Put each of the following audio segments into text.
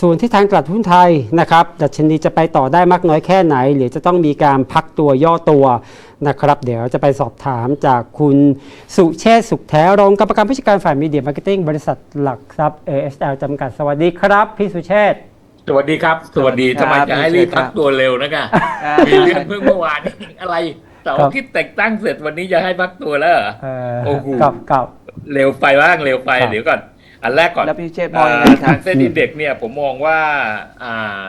ส่วนที่ทางตลาดหุ้นไทยนะครับดัชนีจะไปต่อได้มากน้อยแค่ไหน หรือจะต้องมีการพักตัวย่อตัวนะครับ เดี๋ยวจะไปสอบถามจากคุณสุเชษฐ์สุขแท้รองกรรมการผู้จัดการฝ่ายมีเดียมาร์เก็ตติ้งบริษัทหลักทรัพย์ ASL จำกัดสวัสดีครับ พี่สุเชษฐ์สวัสดีครับ สวัสดีสวัสดีครับทำไมจะให้รีบครับพักตัวเร็วนะกะอ่ามีเรื่องเพิ่งเมื่อวานนี้อะไรเสาร์อาที่แต่งตั้งเสร็จวันนี้จะให้พักตัวแล้วเหรอเอ่อโอ้โหกับกับเร็วไปบ้างเร็วไปครับเดี๋ยวก่อน อันแรกก่อนแล้วพี่เชษฐ์มองยังไงอ่าครัทาบงเส้นอินเด็กซ์เนี่ยผมมองว่าอ่า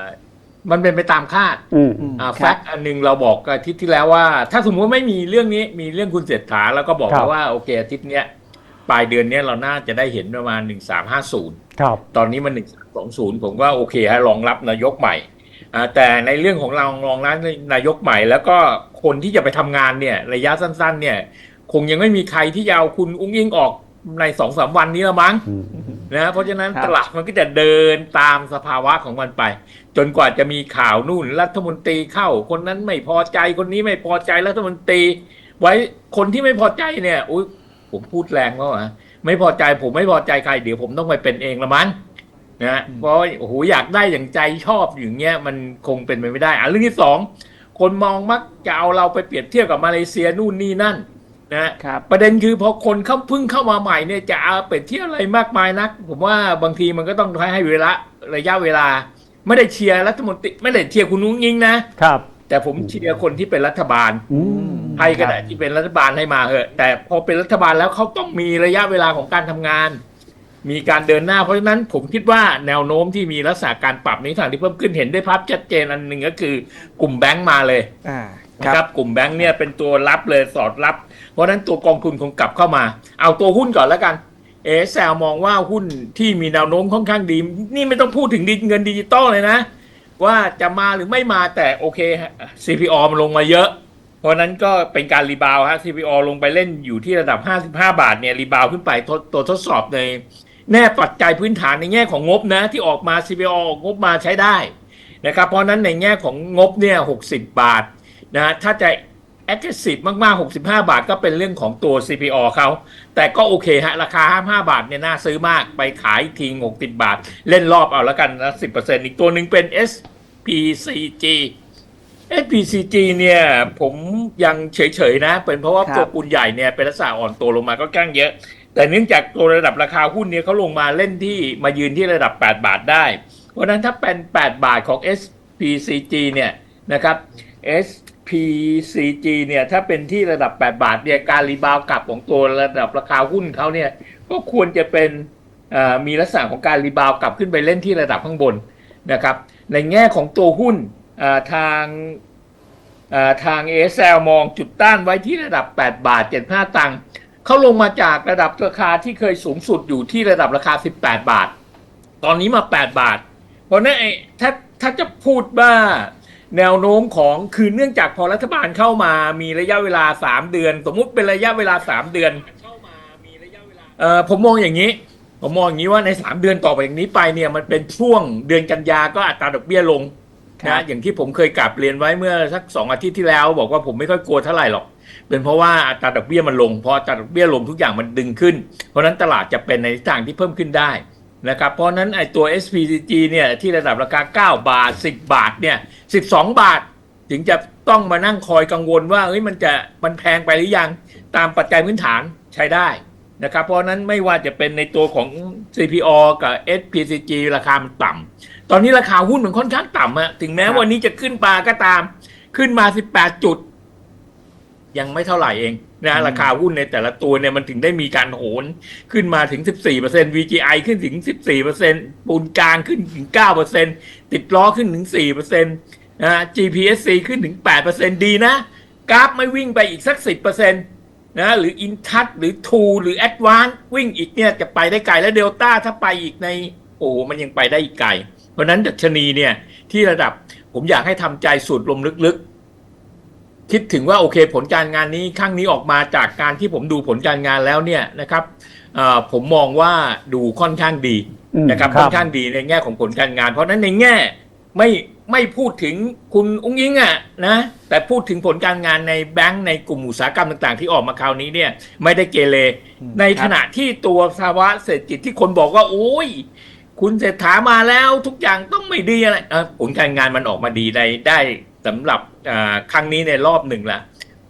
มันเป็นไปตามคาดอืมอืมอ่าคแฟรับกต์อันหนึงเราบอกอาทิตย์ที่แล้วว่า ถ้าสมมติว่าไม่มีเรื่องนี้มีเรื่องคุณเศรษฐาแล้วก็บอกครับแล้วว่าโอเคอาทิตย์เนี้ยปลายเดือนเนี้ยเราน่าจะได้เห็นประมาณหนึ่งสามห้าศูนย์ครับ ตอนนี้มันหนึ่งสองศูนย์ผมว่าโอเคฮะรองรับนายกใหม่อ่าแต่ในเรื่องของเรารองรับนายกใหม่ แล้วก็คนที่จะไปทำงานเนี่ยระยะสั้น ๆ เนี่ย คงยังไม่มีใครที่จะเอาคุณอุ้งอิงออกในสองสามวันนี้ละมั้งอืม นะเพราะฉะนั้นครับตลาดมันก็จะเดินตามสภาวะของมันไป จนกว่าจะมีข่าวนู่นรัฐมนตรีเข้า คนนั้นไม่พอใจคนนี้ไม่พอใจรัฐมนตรี ไว้คนที่ไม่พอใจเนี่ยอุ้ยผมพูดแรงว่าวะไม่พอใจผมไม่พอใจใครเดี๋ยวผมต้องไปเป็นเองละมั้งนะฮะอืมเพราะโอ้โหอยากได้อย่างใจชอบอย่างเงี้ยมันคงเป็นไปไม่ได้อะเรื่องที่สองคนมองมักจะเอาเราไปเปรียบเทียบกับมาเลเซียนู่นนี่นั่น นะฮะครับประเด็นคือพอคนเข้าเพิ่งเข้ามาใหม่เนี่ยจะเอาเปรียบเทียบอะไรมากมายนัก ผมว่าบางทีมันก็ต้องให้เวลาระยะเวลา ไม่ได้เชียร์รัฐมนตรีไม่ได้เชียร์คุณนุ้งยิงนะครับ แต่ผมเชียร์คนที่เป็นรัฐบาลอืมใครก็ได้ที่เป็นรัฐบาลให้มาเหอะ แต่พอเป็นรัฐบาลแล้วเขาต้องมีระยะเวลาของการทำงาน มีการเดินหน้า เพราะฉะนั้นผมคิดว่าแนวโน้มที่มีลักษณะการปรับในทางที่เพิ่มขึ้นเห็นได้ภาพชัดเจนอันหนึ่งก็คือกลุ่มแบงก์มาเลยอ่าค นะครับกลุ่มแบงก์เนี่ยเป็นตัวรับเลยสอดรับ เพราะนั้นตัวกองทุนคงกลับเข้ามา เอาตัวหุ้นก่อนแล้วกันเอสแมองว่าหุ้นที่มีแนวโน้มค่อนข้างดี นี่ไม่ต้องพูดถึงดิเงินดิจิตอลเลยนะ ว่าจะมาหรือไม่มาแต่โอเค CPO มันลงมาเยอะ เพราะนั้นก็เป็นการรีบาวฮะ CPO ลงไปเล่นอยู่ที่ระดับ 55 บาทเนี่ยรีบาวขึ้นไปตัวทดสอบในแน่ปัจจัยพื้นฐานในแง่ของงบนะที่ออกมา CPO ออกงบมาใช้ได้นะครับเพราะฉะนั้นในแง่ของงบเนี่ย60 บาท นะฮะถ้าจะ aggressive มาก ๆ 65 บาทก็เป็นเรื่องของตัว CPO เขา แต่ก็โอเคฮะ ราคา 55 บาทเนี่ยน่าซื้อมากไปขายอีกที60 บาท เล่นรอบเอาแล้วกันนะ 10%อีกตัวหนึ่งเป็น SPCG SPCG เนี่ยผมยังเฉย ๆ นะ เป็นเพราะว่าครับตัวปูนใหญ่เนี่ยเป็นลักษณะอ่อนตัวลงมาก็ก้างเยอะ แต่เนื่องจากตัวระดับราคาหุ้นเนี่ยเขาลงมาเล่นที่มายืนที่ระดับ 8 บาทได้ เพราะฉะนั้นถ้าเป็น 8 บาทของ SPCG เนี่ยนะครับ PCG เนี่ยถ้าเป็นที่ระดับ 8 บาทเนี่ยการรีบาวกลับของตัวระดับราคาหุ้นเขาเนี่ยก็ควรจะเป็นมีลักษณะของการรีบาวกลับขึ้นไปเล่นที่ระดับข้างบนนะครับในแง่ของตัวหุ้นทางเอ่อทาง ASL มองจุดต้านไว้ที่ระดับ 8 บาท 75 ตังค์เขาลงมาจากระดับราคาที่เคยสูงสุดอยู่ที่ระดับราคา 18 บาท ตอนนี้มา 8 บาท เพราะนั้นไอ้ถ้าถ้าจะพูดว่า แนวโน้มของคือเนื่องจากพอรัฐบาลเข้ามามีระยะเวลา 3 เดือน สมมุติเป็นระยะเวลา 3 เดือนเอ่อผมมองอย่างนี้ ผมมองอย่างนี้ว่าใน 3 เดือนต่อไปอย่างนี้ไปเนี่ยมันเป็นช่วงเดือนกันยาก็อัตราดอกเบี้ยลงครันะบอย่างที่ผมเคยกลับเรียนไว้เมื่อสักสองอาทิตย์ที่แล้ว บอกว่าผมไม่ค่อยกลัวเท่าไหร่หรอก เป็นเพราะว่าอัตราดอกเบี้ยมันลงพออัตราดอกเบี้ยลงทุกอย่างมันดึงขึ้น เพราะฉะนั้นตลาดจะเป็นในทิศทางที่เพิ่มขึ้นได้ นะครับเพราะฉะนั้นไอ้ตัว SPCG เนี่ยที่ระดับราคา 9 บาท 10 บาทเนี่ย12 บาท ถึงจะต้องมานั่งคอยกังวลว่าเฮ้ยมันจะมันแพงไปหรือยังตามปัจจัยพื้นฐานใช้ได้นะครับเพราะฉะนั้นไม่ว่าจะเป็นในตัวของ CPO กับ SPCG ราคามันต่ำตอนนี้ราคาหุ้นมันค่อนข้างต่ำอะถึงแม้ครับวันนี้จะขึ้นมาก็ตาม ขึ้นมา 18 จุด ยังไม่เท่าไหร่เองนะราคาหุ้นในแต่ละตัวเนี่ยมันถึงได้มีการโหนขึ้นมาถึง 14% VGI ขึ้นถึง 14%ปูนกลางขึ้นถึง 9%ติดล้อขึ้นถึง 4%นะ GPSC ขึ้นถึง 8%ดีนะ กราฟไม่วิ่งไปอีกสัก 10%นะหรือ Intat หรือ t ูหรือ Advance วิ่งอีกเนี่ยจะไปได้ไกลแล้วเดลต้าถ้าไปอีกใน โอ้โหมันยังไปได้อีกไกล เพราะฉะนั้นดัชนีเนี่ยที่ระดับผมอยากให้ทำใจสูดลมลึกๆ คิดถึงว่าโอเคผลการงานนี้ครั้งนี้ออกมาจากการที่ผมดูผลการงานแล้วเนี่ยนะครับเอ่อผมมองว่าดูค่อนข้างดีอืมนะครับครับค่อนข้างดีในแง่ของผลการงาน เพราะฉะนั้นในแง่ไม่ไม่พูดถึงคุณอุ้งยิงอะนะแต่พูดถึงผลการงานในแบงก์ในกลุ่มอุตสาหกรรมต่างๆ ที่ออกมาคราวนี้เนี่ยไม่ได้เกเรอืมในครับขณะที่ตัวภาวะเศรษฐกิจที่คนบอกว่าโอ้ยคุณเศรษฐามาแล้วทุกอย่างต้องไม่ดีอะไรเออผลการงานมันออกมาดีได้ได้ สำหรับครั้งนี้ในรอบหนึ่งละ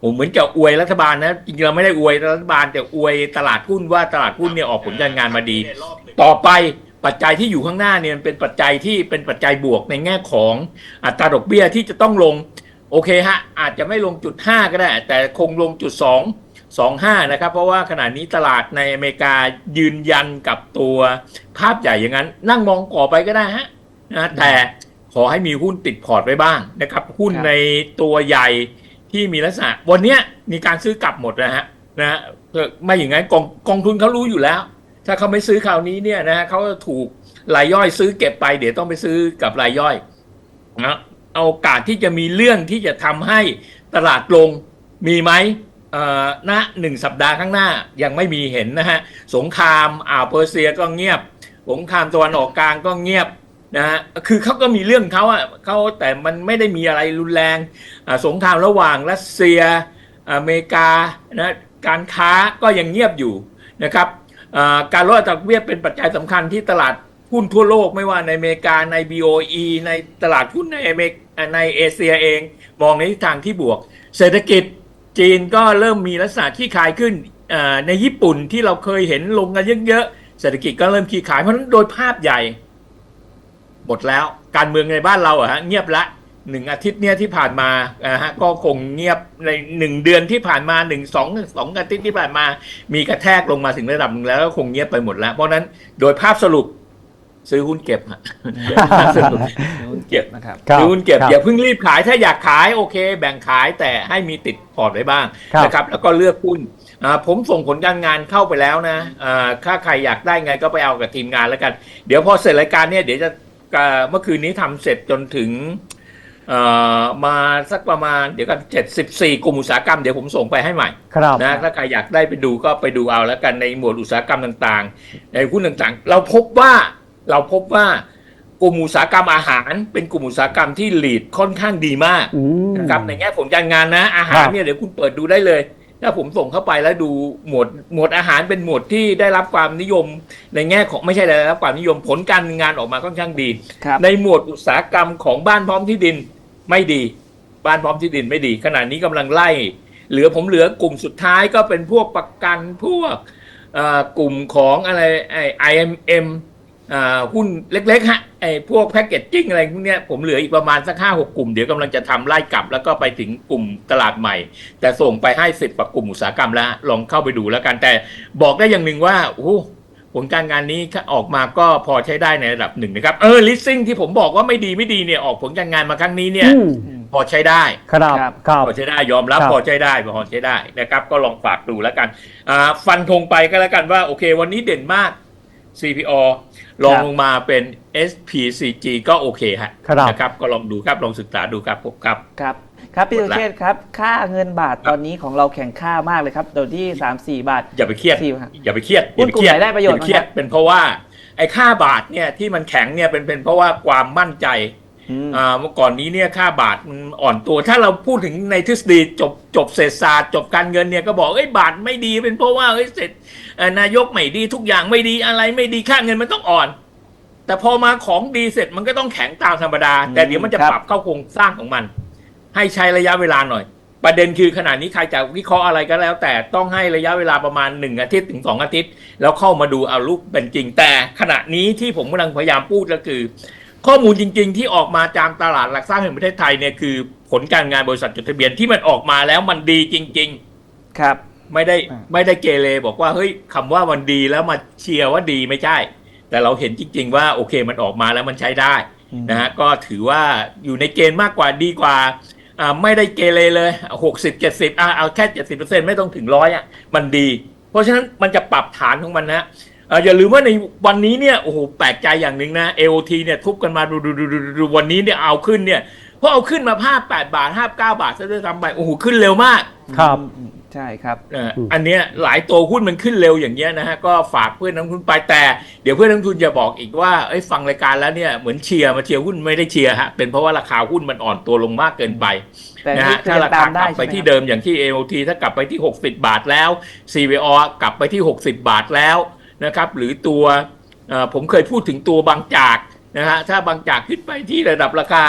ผมเหมือนจะอวยรัฐบาลนะจริงๆเราไม่ได้อวยรัฐบาลแต่อวยตลาดหุ้นว่าตลาดหุ้นเนี่ยออกผลการงานมาดี ต่อไปปัจจัยที่อยู่ข้างหน้าเนี่ยมันเป็นปัจจัยที่เป็นปัจจัยบวกในแง่ของอัตราดอกเบี้ยที่จะต้องลงโอเคฮะอาจจะไม่ลงจุดห้าก็ได้ แต่คงลงจุดสองสองห้านะครับ เพราะว่าขณะนี้ตลาดในอเมริกายืนยันกับตัวภาพใหญ่อย่างนั้น นั่งมองก่อไปก็ได้ฮะนะแต่ ขอให้มีหุ้นติดพอร์ตไว้บ้างนะครับ หุ้นครับในตัวใหญ่ที่มีลักษณะ วันเนี้ยมีการซื้อกลับหมดนะฮะนะฮะไม่อย่างนั้นกองกองทุนเขารู้อยู่แล้ว ถ้าเขาไม่ซื้อคราวนี้เนี่ยนะฮะเขาจะถูกรายย่อยซื้อเก็บไป เดี๋ยวต้องไปซื้อกับรายย่อยนะเอาโอกาสที่จะมีเรื่องที่จะทำให้ตลาดลงมีไหมเอ่อณหนึ่งสัปดาห์ข้างหน้ายังไม่มีเห็นนะฮะ สงครามอ่าวเปอร์เซียก็เงียบ สงครามตะวันออกกลางก็เงียบ นะฮะคือเขาก็มีเรื่องเขาอะเขาแต่มันไม่ได้มีอะไรรุนแรงสงครามระหว่างรัสเซียอเมริกานะการค้าก็ยังเงียบอยู่นะครับการลดอัตราดอกเบี้ยเป็นปัจจัยสำคัญที่ตลาดหุ้นทั่วโลกไม่ว่าในอเมริกาใน BOE ในตลาดหุ้นในอเมริกในเอเชียเอง มองในทิศทางที่บวก เศรษฐกิจจีนก็เริ่มมีลักษณะขี้คายขึ้นในญี่ปุ่นที่เราเคยเห็นลงกันเยอะๆเศรษฐกิจก็เริ่มขี้ขายเพราะฉะนั้นโดยภาพใหญ่ หมดแล้วการเมืองในบ้านเราอะฮะเงียบละหนึ่งอาทิตย์เนี่ยที่ผ่านมาอะฮะก็คงเงียบในหนึ่งเดือนที่ผ่านมาหนึ่งสองสองอาทิตย์ที่ผ่านมา มีกระแทกลงมาถึงระดับหนึ่งแล้วก็คงเงียบไปหมดแล้ว เพราะฉะนั้นโดยภาพสรุปซื้อหุ้นเก็บฮะภาพสรุปหุ้นเก็บนะครับครับซื้อหุ้นเก็บครับอย่าเพิ่งรีบขายถ้าอยากขายโอเค แบ่งขายแต่ให้มีติดพอร์ตไว้บ้างครับนะครับแล้วก็เลือกหุ้นอ่าผมส่งผลการงานเข้าไปแล้วนะอ่าถ้าใครอยากได้ไงก็ไปเอากับทีมงานแล้วกัน เดี๋ยวพอเสร็จรายการเนี่ยเดี๋ยวจะอ่า เมื่อคืนนี้ทำเสร็จจนถึงเอ่อมาสักประมาณเดี๋ยวกัน74กลุ่มอุตสาหกรรมเดี๋ยวผมส่งไปให้ใหม่ครับนะถ้าใครอยากได้ไปดูก็ไปดูเอาแล้วกันในหมวดอุตสาหกรรมต่างๆ ในหุ้นต่างๆ เราพบว่าเราพบว่ากลุ่มอุตสาหกรรมอาหาร เป็นกลุ่มอุตสาหกรรมที่หลีดค่อนข้างดีมากอืมนะครับในแง่ผลการงานนะอาหารครับเนี่ยเดี๋ยวคุณเปิดดูได้เลย ถ้าผมส่งเข้าไปแล้วดูหมวดหมวดอาหารเป็นหมวดที่ได้รับความนิยม ในแง่ของไม่ใช่ได้รับความนิยมผลการงานออกมาค่อนข้างดีครับในหมวดอุตสาหกรรมของบ้านพร้อมที่ดินไม่ดี บ้านพร้อมที่ดินไม่ดี ขณะนี้กำลังไล่ เหลือผมเหลือกลุ่มสุดท้ายก็เป็นพวกประกันพวกเอ่อกลุ่มของอะไรไอ IMM อ่า หุ้นเล็กๆฮะไอพวกแพคเกจจิ้งอะไรพวกเนี้ยผมเหลืออีกประมาณสักห้าหกกลุ่ม เดี๋ยวกำลังจะทำไล่กลับ แล้วก็ไปถึงกลุ่มตลาดใหม่ แต่ส่งไปให้สิบกว่ากลุ่มอุตสาหกรรมแล้ว ลองเข้าไปดูแล้วกันแต่บอกได้อย่างหนึ่งว่าโอ้โหผลการงานนี้ออกมาก็พอใช้ได้ในระดับหนึ่งนะครับ เออลิสซิ่งที่ผมบอกว่าไม่ดีไม่ดีเนี่ยออกผลการงานมาครั้งนี้เนี่ยอืมพอใช้ได้ครับครับครับพอใช้ได้ยอมรับครับพอใช้ได้พอใช้ได้นะครับ ก็ลองฝากดูแล้วกันอ่าฟันธงไปก็แล้วกันว่าโอเค วันนี้เด่นมาก CPO ลองลงมาเป็น SPCG ก็โอเคฮะครับนะครับก็ลองดูครับลองศึกษาดูครับผมครับครับครับพี่หมสุดละเชษฐ์ครับ ค่าเงินบาทตอนนี้ของเราแข่งค่ามากเลยครับโดยที่3 4บาท อย่าไปเครียดสี่ฮะอย่าไปเครียดหุ้นกลุ่มไหนได้ประโยชน์อาปเครียดบ้างครับเป็นเพราะว่าไอ้ค่าบาทเนี่ยที่มันแข็งเนี่ยเป็นเป็นเพราะว่าความมั่นใจอืมอ่า เมื่อก่อนนี้เนี่ยค่าบาทมันอ่อนตัว ถ้าเราพูดถึงในทฤษฎีจบจบเศรษฐศาสตร์จบการเงินเนี่ยก็บอกเอ้ยบาทไม่ดีเป็นเพราะว่าเอ้ยเศรษฐเอ่อนายกไม่ดีทุกอย่างไม่ดีอะไรไม่ดีค่าเงินมันต้องอ่อน แต่พอมาของดีเสร็จมันก็ต้องแข็งตามธรรมดา แต่เดี๋ยวมันจะครับปรับเข้าโครงสร้างของมัน ให้ใช้ระยะเวลาหน่อย ประเด็นคือขณะนี้ใครจะวิเคราะห์อะไรก็แล้ว แต่ต้องให้ระยะเวลาประมาณหนึ่งอาทิตย์ถึงสองอาทิตย์ แล้วเข้ามาดูเอาลูกเป็นจริง แต่ขณะนี้ที่ผมกำลังพยายามพูดก็คือ ข้อมูลจริง ๆ ที่ออกมาจากตลาดหลักทรัพย์แห่งประเทศไทยเนี่ยคือผลการงานบริษัทจดทะเบียนที่มันออกมาแล้วมันดีจริง ๆ ครับ ไม่ได้อ่าไม่ได้เกเรบอกว่าเฮ้ยคำว่ามันดีแล้วมาเชียร์ว่าดีไม่ใช่ แต่เราเห็นจริง ๆ ว่าโอเคมันออกมาแล้วมันใช้ได้อืมนะฮะก็ถือว่าอยู่ในเกณฑ์มากกว่าดีกว่าอ่าไม่ได้เกเรเลยหกสิบเจ็ดสิบอ่าเอาแค่เจ็ดสิบเปอร์เซ็นไม่ต้องถึงร้อยอะมันดี เพราะฉะนั้นมันจะปรับฐานของมันนะ อ่าอย่าลืมว่าในวันนี้เนี่ยโอ้โหแปลกใจอย่างหนึ่งนะ AOT เนี่ยทุบกันมาดูดูดูดูดูวันนี้เนี่ยเอาขึ้นเนี่ยเพราะเอาขึ้นมาภาพแปดบาทห้าเก้าบาทซะด้วยซ้ำไปโอ้โหขึ้นเร็วมากครับอืมใช่ครับเอ่ออันเนี้ยหลายตัวหุ้นมันขึ้นเร็วอย่างเงี้ยนะฮะก็ฝากเพื่อนนักลงทุนไปแต่เดี๋ยวเพื่อนนักลงทุนจะบอกอีกว่าเอ้ยฟังรายการแล้วเนี่ยเหมือนเชียร์มาเชียร์หุ้นไม่ได้เชียร์ฮะเป็นเพราะว่าราคาหุ้นมันอ่อนตัวลงมากเกินไปแต่นะนี่ฮะเตืถ้าอนราตาคามกได้ลับไปใช่ไหมที่ครับเดิมอย่างที่ AOT ถ้ากลับไปที่ 60 บาทแล้ว CVO กลับไปที่ 60 บาทแล้ว นะครับ หรือตัวเอ่อผมเคยพูดถึงตัวบางจากนะฮะถ้าบางจากขึ้นไปที่ระดับราคา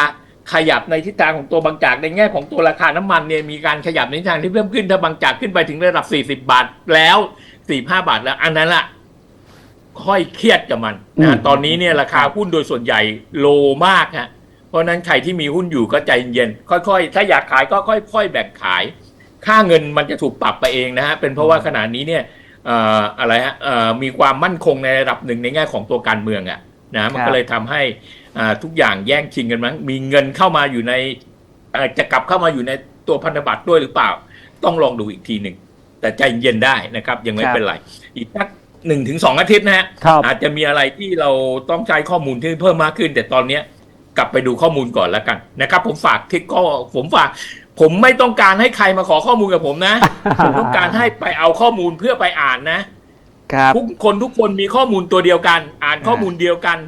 ขยับในทิศทางของตัวบางจากในแง่ของตัวราคาน้ำมันเนี่ยมีการขยับในทิศทางที่เพิ่มขึ้นถ้าบางจากขึ้นไปถึงระดับ 40 บาทแล้ว 45 บาทแล้ว อันนั้นละค่อยเครียดกับมันอืนะมตอนนี้เนี่ยราคาหุ้นโดยส่วนใหญ่โลมากฮะเพราะฉะนั้นใครที่มีหุ้นอยู่ก็ใจเย็นค่อยๆ ถ้าอยากขายก็ค่อยๆแบ่งขาย ค่าเงินมันจะถูกปรับไปเองนะฮะเป็นเพราะว่าขณะนี้เนี่ยเอ่ออะไรฮะเอ่อมีความมั่นคงในระดับหนึ่งในแง่ของตัวการเมืองอะนะมันครับก็เลยทำให้อ่าทุกอย่างแย่งชิงกันมั้งมีเงินเข้ามาอยู่ในเอ่อจะกลับเข้ามาอยู่ในตัวพันธบัตรด้วยหรือเปล่า ต้องลองดูอีกทีหนึ่งแต่ใจเย็นได้นะครับ ยังไม่เป็นไร อีกสักหนึ่งถึงสองอาทิตย์นะฮะครับอาจจะมีอะไรที่เราต้องใช้ข้อมูลที่เพิ่มมากขึ้น แต่ตอนเนี้ยกลับไปดูข้อมูลก่อนแล้วกันนะครับ ผมฝากที่ก็ผมฝาก ผมไม่ต้องการให้ใครมาขอข้อมูลกับผมนะ ผมต้องการให้ไปเอาข้อมูลเพื่อไปอ่านนะครับทุกคนทุกคนมีข้อมูลตัวเดียวกัน อ่านข้อมูลเดียวกัน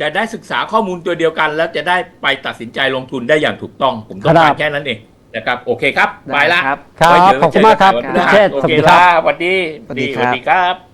จะได้ศึกษาข้อมูลตัวเดียวกัน แล้วจะได้ไปตัดสินใจลงทุนได้อย่างถูกต้อง ผมต้องครัการบแค่นั้นเองนะครับ โอเคครับ ไปละครับครับไว้เจนขอบคุณมากครับวันพฤหัสเชษฐ์โอสวัสเคดีครับลาสวัสดีสวัสดีครับสวัสดีครับ